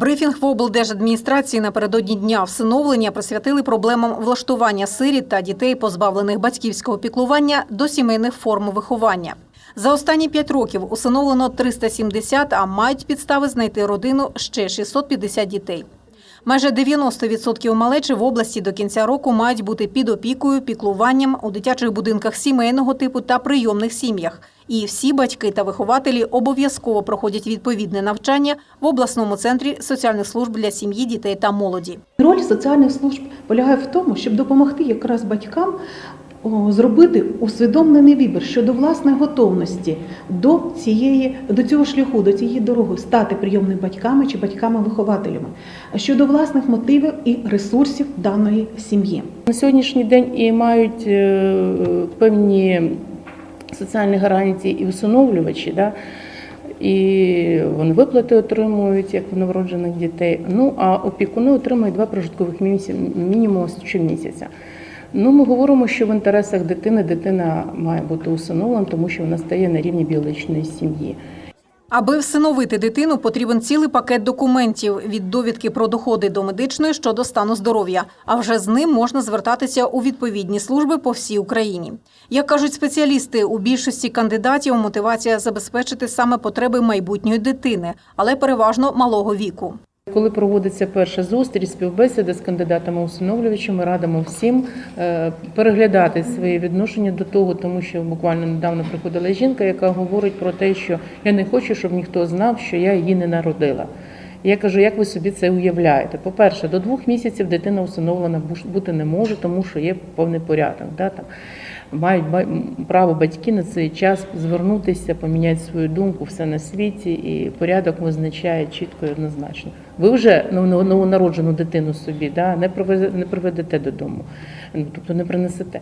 Брифінг в облдержадміністрації напередодні дня всиновлення присвятили проблемам влаштування сиріт та дітей, позбавлених батьківського піклування, до сімейних форм виховання. За останні п'ять років усиновлено 370, а мають підстави знайти родину ще 650 дітей. Майже 90% малечі в області до кінця року мають бути під опікою, піклуванням у дитячих будинках сімейного типу та прийомних сім'ях. І всі батьки та вихователі обов'язково проходять відповідне навчання в обласному центрі соціальних служб для сім'ї, дітей та молоді. Роль соціальних служб полягає в тому, щоб допомогти якраз батькам зробити усвідомлений вибір щодо власної готовності до цієї до цього шляху, до цієї дороги, стати прийомними батьками чи батьками-вихователями щодо власних мотивів і ресурсів даної сім'ї. На сьогоднішній день і мають е, певні соціальні гарантії і усиновлювачі, да? і вони виплати отримують як в новороджених дітей. Ну а опікуни отримують два прожиткових мінімуми щомісяця. Ну, ми говоримо, що в інтересах дитини дитина має бути усиновлена, тому що вона стає на рівні біологічної сім'ї. Аби всиновити дитину, потрібен цілий пакет документів від довідки про доходи до медичної щодо стану здоров'я. А вже з ним можна звертатися у відповідні служби по всій Україні. Як кажуть спеціалісти, у більшості кандидатів мотивація забезпечити саме потреби майбутньої дитини, але переважно малого віку. Коли проводиться перша зустріч, співбесіда з кандидатами усиновлювачами, радимо всім е, переглядати своє відношення до того, тому що буквально недавно приходила жінка, яка говорить про те, що я не хочу, щоб ніхто знав, що я її не народила. Я кажу, як ви собі це уявляєте? По-перше, до двох місяців дитина усиновлена бути не може, тому що є повний порядок. Да, там. Мають право батьки на цей час звернутися, поміняти свою думку, все на світі, і порядок визначає чітко і однозначно. Ви вже нов- новонароджену дитину собі да, не не приведете додому, ну, тобто не принесете.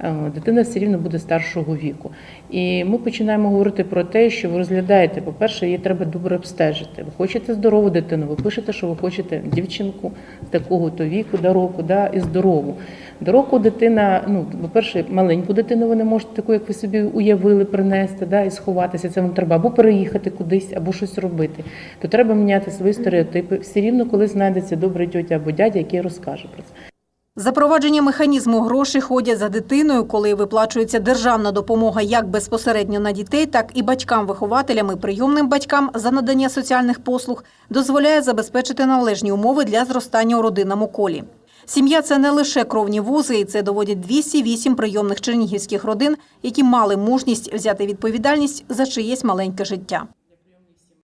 Е, Дитина все рівно буде старшого віку. І ми починаємо говорити про те, що ви розглядаєте, по-перше, її треба добре обстежити. Ви хочете здорову дитину, ви пишете, що ви хочете дівчинку такого-то віку, до року, да, і здорову. До року дитина, ну, по-перше, маленьку дитину ви не можете таку, як ви собі уявили, принести да, і сховатися. Це вам треба або переїхати кудись, або щось робити. То треба міняти свої стереотипи. Все рівно, коли знайдеться добра тьотя або дядя, який розкаже про це. Запровадження механізму гроші ходять за дитиною, коли виплачується державна допомога як безпосередньо на дітей, так і батькам-вихователям і прийомним батькам за надання соціальних послуг, дозволяє забезпечити належні умови для зростання у родинному колі. Сім'я це не лише кровні вузи, і це доводять 208 прийомних чернігівських родин, які мали мужність взяти відповідальність за чиєсь маленьке життя.